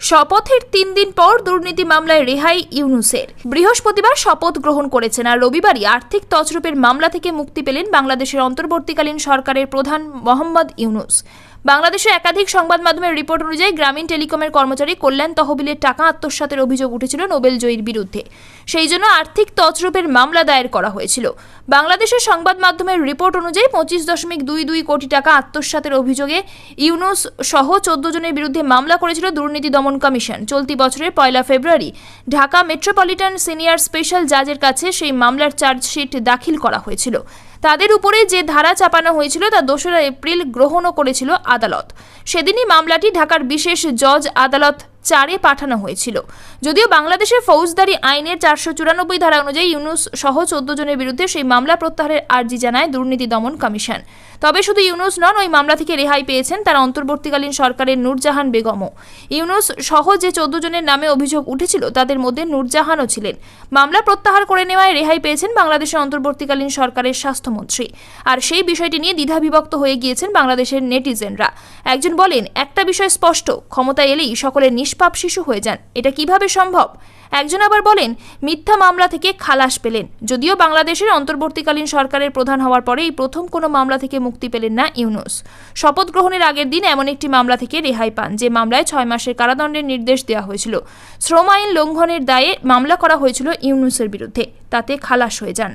শপথের তিন দিন পর দুর্নীতি মামলায় রেহাই ইউনুসের। বৃহস্পতিবার শপথ গ্রহণ করেছেন আর রবিবারই আর্থিক তছরূপের মামলা থেকে মুক্তি পেলেন বাংলাদেশের অন্তর্বর্তীকালীন সরকারের প্রধান মোহাম্মদ ইউনুস। বাংলাদেশের একাধিক সংবাদ মাধ্যমের রিপোর্ট অনুযায়ী গ্রামীণ টেলিকমের কর্মচারী কল্যাণ তহবিলের টাকা আত্মসাতের অভিযোগ উঠেছিল নোবেল জয়ীর বিরুদ্ধে। সেই জন্য আর্থিক তছরূপের মামলা দায়ের করা হয়েছিল। বাংলাদেশের সংবাদ মাধ্যমের রিপোর্ট অনুযায়ী পঁচিশ দশমিক দুই দুই কোটি টাকা আত্মসাতের অভিযোগে ইউনুস সহ চোদ্দ জনের বিরুদ্ধে মামলা করেছিল দুর্নীতি দমন কমিশন। চলতি বছরের পয়লা ফেব্রুয়ারি ঢাকা মেট্রোপলিটন সিনিয়র স্পেশাল জাজের কাছে সেই মামলার চার্জশিট দাখিল করা হয়েছিল। তাদের উপরে যে ধারা চাপানো হয়েছিল তা দোসরা এপ্রিল গ্রহণও করেছিল আদালত। সেদিনই মামলাটি ঢাকার বিশেষ জজ আদালত চারে পাঠানো হয়েছিল। যদিও বাংলাদেশের ফৌজদারি আইনের চারশো চুরানব্বই ধারা অনুযায়ী ইউনুস সহ চোদ্দ জনের বিরুদ্ধে সেই মামলা প্রত্যাহারের আর্জি জানায় দুর্নীতি দমন কমিশন। তবে শুধু ইউনুস নন, ওই মামলা থেকে রেহাই পেয়েছেন তার অন্তর্বর্তীকালীন সরকারের নূরজাহান বেগমও। ইউনুস সহ যে চোদ্দ জনের নামে অভিযোগ উঠেছিল, তাদের মধ্যে নূরজাহানও ছিলেন। মামলা প্রত্যাহার করে নেওয়ায় রেহাই পেয়েছেন বাংলাদেশের অন্তর্বর্তীকালীন সরকারের স্বাস্থ্যমন্ত্রী। আর সেই বিষয়টি নিয়ে দ্বিধাবিভক্ত হয়ে গিয়েছেন বাংলাদেশের নেটিজেনরা। একজন বলেন, একটা বিষয় স্পষ্ট, ক্ষমতায় এলেই সকলের নিষ্পাপ শিশু হয়ে যান। এটা কীভাবে সম্ভব? একজন আবার বলেন, মিথ্যা মামলা থেকে খালাস পেলেন। যদিও বাংলাদেশের অন্তর্বর্তীকালীন সরকারের প্রধান হওয়ার পরে এই প্রথম কোনো মামলা থেকে মুক্তি পেলেন না ইউনুস। শপথ গ্রহণের আগের দিন এমন একটি মামলা থেকে রেহাই পান, যে মামলায় ছয় মাসের কারাদণ্ডের নির্দেশ দেওয়া হয়েছিল। শ্রম আইন লঙ্ঘনের দায়ে মামলা করা হয়েছিল ইউনুসের বিরুদ্ধে, তাতে খালাস হয়ে যান।